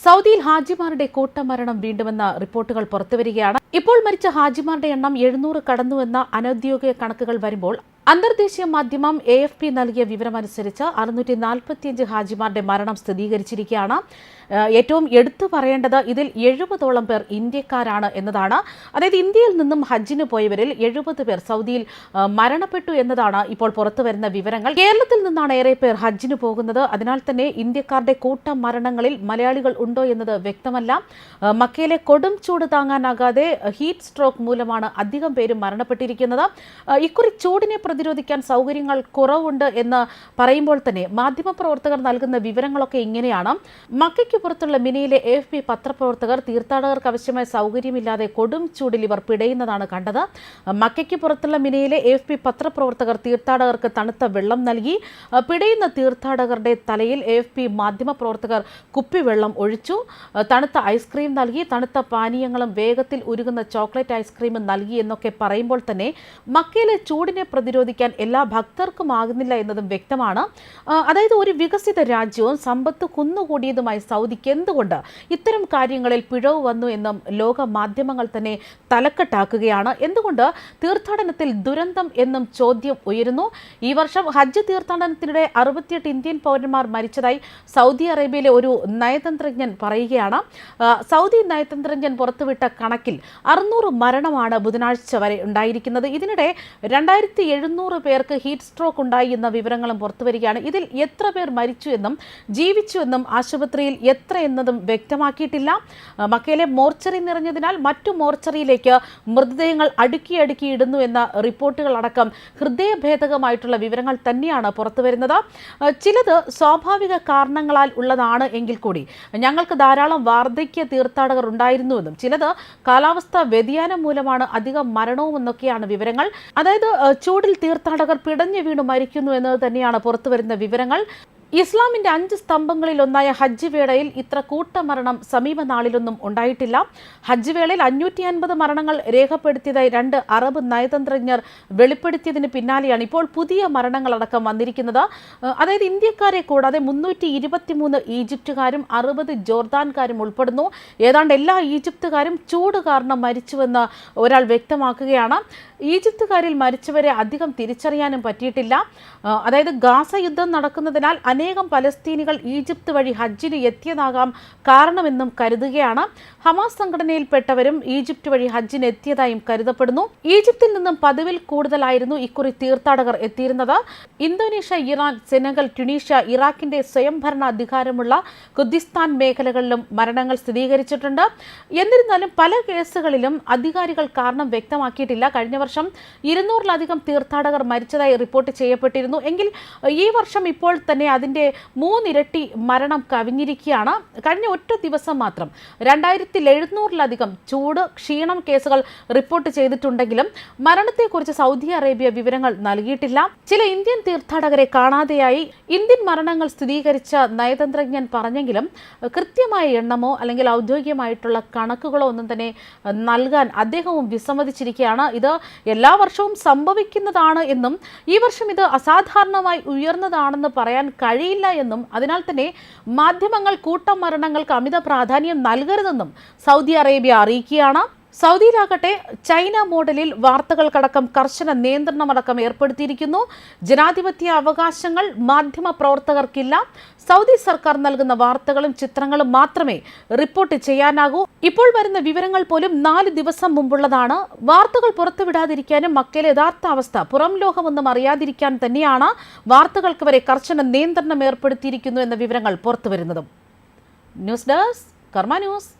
സൗദിയിൽ ഹാജിമാരുടെ കൂട്ടമരണം വീണ്ടുമെന്ന റിപ്പോർട്ടുകൾ പുറത്തുവരികയാണ്. ഇപ്പോൾ മരിച്ച ഹാജിമാരുടെ എണ്ണം എഴുന്നൂറ് കടന്നുവെന്ന അനൌദ്യോഗിക കണക്കുകൾ വരുമ്പോൾ അന്തർദേശീയ മാധ്യമം എ എഫ് പി നൽകിയ വിവരമനുസരിച്ച് അറുന്നൂറ്റി നാൽപ്പത്തിയഞ്ച് ഹാജിമാരുടെ മരണം സ്ഥിരീകരിച്ചിരിക്കുകയാണ്. ഏറ്റവും എടുത്തു പറയേണ്ടത് ഇതിൽ എഴുപതോളം പേർ ഇന്ത്യക്കാരാണ് എന്നതാണ്. അതായത് ഇന്ത്യയിൽ നിന്നും ഹജ്ജിന് പോയവരിൽ എഴുപത് പേർ സൗദിയിൽ മരണപ്പെട്ടു എന്നതാണ് ഇപ്പോൾ പുറത്തു വരുന്ന വിവരങ്ങൾ. കേരളത്തിൽ നിന്നാണ് ഏറെ പേർ ഹജ്ജിന് പോകുന്നത്. അതിനാൽ തന്നെ ഇന്ത്യക്കാരുടെ കൂട്ടം മരണങ്ങളിൽ മലയാളികൾ ഉണ്ടോ എന്നത് വ്യക്തമല്ല. മക്കയിലെ കൊടും ചൂട് താങ്ങാനാകാതെ ഹീറ്റ് സ്ട്രോക്ക് മൂലമാണ് അധികം പേരും മരണപ്പെട്ടിരിക്കുന്നത്. ഇക്കുറി ചൂടിനെ പ്രതിരോധിക്കാൻ സൗകര്യങ്ങൾ കുറവുണ്ട് എന്ന് പറയുമ്പോൾ തന്നെ മാധ്യമപ്രവർത്തകർ നൽകുന്ന വിവരങ്ങളൊക്കെ ഇങ്ങനെയാണ്. മക്കയ്ക്ക് പുറത്തുള്ള മിനിയിലെ എഫ് പി പത്രപ്രവർത്തകർ തീർത്ഥാടകർക്ക് ആവശ്യമായ സൗകര്യമില്ലാതെ കൊടും ചൂടിൽ ഇവർ പിടയുന്നതാണ് കണ്ടത്. മക്കയ്ക്ക് പുറത്തുള്ള മിനിയിലെ എഫ് പി പത്രപ്രവർത്തകർ തീർത്ഥാടകർക്ക് തണുത്ത വെള്ളം നൽകി പിടയുന്ന തീർത്ഥാടകരുടെ തലയിൽ എഫ് പി മാധ്യമപ്രവർത്തകർ കുപ്പിവെള്ളം ഒഴിച്ചു തണുത്ത ഐസ്ക്രീം നൽകി തണുത്ത പാനീയങ്ങളും വേഗത്തിൽ ഉരുകുന്ന ചോക്ലേറ്റ് ഐസ്ക്രീമും നൽകി എന്നൊക്കെ പറയുമ്പോൾ തന്നെ മക്കയിലെ ചൂടിനെ പ്രതിരോധിക്കാൻ എല്ലാ ഭക്തർക്കും ആകുന്നില്ല എന്നതും വ്യക്തമാണ്. അതായത് ഒരു വികസിത രാജ്യവും സമ്പത്ത് കുന്നുകൂടിയതുമായി സൗദിക്ക് എന്തുകൊണ്ട് ഇത്തരം കാര്യങ്ങളിൽ പിഴവ് വന്നു എന്നും ലോക മാധ്യമങ്ങൾ തന്നെ തലക്കെട്ടാക്കുകയാണ്. എന്തുകൊണ്ട് തീർത്ഥാടനത്തിൽ ദുരന്തം എന്നും ചോദ്യം ഉയരുന്നു. ഈ വർഷം ഹജ്ജ് തീർത്ഥാടനത്തിനിടെ അറുപത്തിയെട്ട് ഇന്ത്യൻ പൗരന്മാർ മരിച്ചതായി സൗദി അറേബ്യയിലെ ഒരു നയതന്ത്രജ്ഞൻ പറയുകയാണ്. സൗദി നയതന്ത്രജ്ഞൻ പുറത്തുവിട്ട കണക്കിൽ അറുന്നൂറ് മരണമാണ് ബുധനാഴ്ച വരെ ഉണ്ടായിരിക്കുന്നത്. ഇതിനിടെ രണ്ടായിരത്തി എഴുന്നൂറ് പേർക്ക് ഹീറ്റ് സ്ട്രോക്ക് ഉണ്ടായി എന്ന വിവരങ്ങളും പുറത്തുവരികയാണ് ഇതിൽ എത്ര പേർ മരിച്ചു എന്നും ജീവിച്ചു എന്നും ആശുപത്രിയിൽ എത്ര എന്നതും വ്യക്തമാക്കിയിട്ടില്ല. മക്കയിലെ മോർച്ചറി നിറഞ്ഞതിനാൽ മറ്റു മോർച്ചറിയിലേക്ക് മൃതദേഹങ്ങൾ അടുക്കി അടുക്കി ഇടുന്നു എന്ന റിപ്പോർട്ടുകൾ അടക്കം ഹൃദയഭേദകമായിട്ടുള്ള വിവരങ്ങൾ തന്നെയാണ് പുറത്തുവരുന്നത് ചിലത് സ്വാഭാവിക കാരണങ്ങളാൽ ഉള്ളതാണ് എങ്കിൽ കൂടി ഞങ്ങൾക്ക് ധാരാളം വാർദ്ധക്യ തീർത്ഥാടകർ ഉണ്ടായിരുന്നുവെന്നും ചിലത് കാലാവസ്ഥ വ്യതിയാനം മൂലമാണ് അധികം മരണവും എന്നൊക്കെയാണ് വിവരങ്ങൾ. അതായത് ചൂടിൽ തീർത്ഥാടകർ പിടഞ്ഞു വീണു മരിക്കുന്നു എന്നത് തന്നെയാണ് പുറത്തുവരുന്ന വിവരങ്ങൾ. ഇസ്ലാമിന്റെ അഞ്ച് സ്തംഭങ്ങളിൽ ഒന്നായ ഹജ്ജ് വേളയിൽ ഇത്ര കൂട്ടമരണം സമീപ നാളിലൊന്നും ഉണ്ടായിട്ടില്ല. ഹജ്ജ് വേളയിൽ അഞ്ഞൂറ്റി അൻപത് മരണങ്ങൾ രേഖപ്പെടുത്തിയതായി രണ്ട് അറബ് നയതന്ത്രജ്ഞർ വെളിപ്പെടുത്തിയതിന് പിന്നാലെയാണ് ഇപ്പോൾ പുതിയ മരണങ്ങളടക്കം വന്നിരിക്കുന്നത്. അതായത് ഇന്ത്യക്കാരെ കൂടാതെ മുന്നൂറ്റി ഇരുപത്തിമൂന്ന് ഈജിപ്തുകാരും അറുപത് ജോർദാൻകാരും ഉൾപ്പെടുന്നു. ഏതാണ്ട് എല്ലാ ഈജിപ്തുകാരും ചൂട് കാരണം മരിച്ചുവെന്ന് ഒരാൾ വ്യക്തമാക്കുകയാണ്. ഈജിപ്തുകാരിൽ മരിച്ചവരെ അധികം തിരിച്ചറിയാനും പറ്റിയിട്ടില്ല. അതായത് ഗാസ യുദ്ധം നടക്കുന്നതിനാൽ അനേകം പലസ്തീനികൾ ഈജിപ്ത് വഴി ഹജ്ജിന് എത്തിയതാകാം കാരണമെന്നും കരുതുകയാണ്. ഹമാസ് സംഘടനയിൽപ്പെട്ടവരും ഈജിപ്ത് വഴി ഹജ്ജിന് എത്തിയതായും കരുതപ്പെടുന്നു. ഈജിപ്തിൽ നിന്നും പതിവിൽ കൂടുതലായിരുന്നു ഇക്കുറി തീർത്ഥാടകർ എത്തിയിരുന്നത്. ഇന്തോനേഷ്യ ഇറാൻ സെനഗൽ ട്യുണീഷ്യ ഇറാഖിന്റെ സ്വയംഭരണ അധികാരമുള്ള കുർദിസ്ഥാൻ മേഖലകളിലും മരണങ്ങൾ സ്ഥിരീകരിച്ചിട്ടുണ്ട്. എന്നിരുന്നാലും പല കേസുകളിലും അധികാരികൾ കാരണം വ്യക്തമാക്കിയിട്ടില്ല. കഴിഞ്ഞ വർഷം ഇരുന്നൂറിലധികം തീർത്ഥാടകർ മരിച്ചതായി റിപ്പോർട്ട് ചെയ്യപ്പെട്ടിരുന്നു. എങ്കിൽ ഈ വർഷം ഇപ്പോൾ തന്നെ അതിന്റെ മൂന്നിരട്ടി മരണം കവിഞ്ഞിരിക്കുകയാണ്. കഴിഞ്ഞ ഒറ്റ ദിവസം മാത്രം രണ്ടായിരത്തി എഴുന്നൂറിലധികം ചൂട് ക്ഷീണം കേസുകൾ റിപ്പോർട്ട് ചെയ്തിട്ടുണ്ടെങ്കിലും മരണത്തെക്കുറിച്ച് സൗദി അറേബ്യ വിവരങ്ങൾ നൽകിയിട്ടില്ല. ചില ഇന്ത്യൻ തീർത്ഥാടകരെ കാണാതെയായി ഇന്ത്യൻ മരണങ്ങൾ സ്ഥിരീകരിച്ച നയതന്ത്രജ്ഞൻ പറഞ്ഞെങ്കിലും കൃത്യമായ എണ്ണമോ അല്ലെങ്കിൽ ഔദ്യോഗികമായിട്ടുള്ള കണക്കുകളോ ഒന്നും തന്നെ നൽകാൻ അദ്ദേഹവും വിസമ്മതിച്ചിരിക്കുകയാണ്. ഇത് എല്ലാ വർഷവും സംഭവിക്കുന്നതാണ് എന്നും ഈ വർഷം ഇത് അസാധാരണമായി ഉയർന്നതാണെന്ന് പറയാൻ കഴിയില്ല എന്നും അതിനാൽ തന്നെ മാധ്യമങ്ങൾ കൂട്ടമരണങ്ങൾക്ക് അമിത പ്രാധാന്യം നൽകരുതെന്നും സൗദി അറേബ്യ അറിയിക്കുകയാണ്. സൗദിയിലാകട്ടെ ചൈന മോഡലിൽ വാർത്തകൾക്കടക്കം കർശന നിയന്ത്രണമടക്കം ഏർപ്പെടുത്തിയിരിക്കുന്നു. ജനാധിപത്യ അവകാശങ്ങൾ മാധ്യമ പ്രവർത്തകർക്കില്ല. സൗദി സർക്കാർ നൽകുന്ന വാർത്തകളും ചിത്രങ്ങളും മാത്രമേ റിപ്പോർട്ട് ചെയ്യാനാകൂ. ഇപ്പോൾ വരുന്ന വിവരങ്ങൾ പോലും നാല് ദിവസം മുമ്പുള്ളതാണ്. വാർത്തകൾ പുറത്തുവിടാതിരിക്കാനും മക്കയിലെ യഥാർത്ഥ അവസ്ഥ പുറം ലോകമൊന്നും അറിയാതിരിക്കാൻ തന്നെയാണ് വാർത്തകൾക്ക് വരെ കർശന നിയന്ത്രണം ഏർപ്പെടുത്തിയിരിക്കുന്നു എന്ന വിവരങ്ങൾ പുറത്തുവരുന്നതും. News desk Karma news.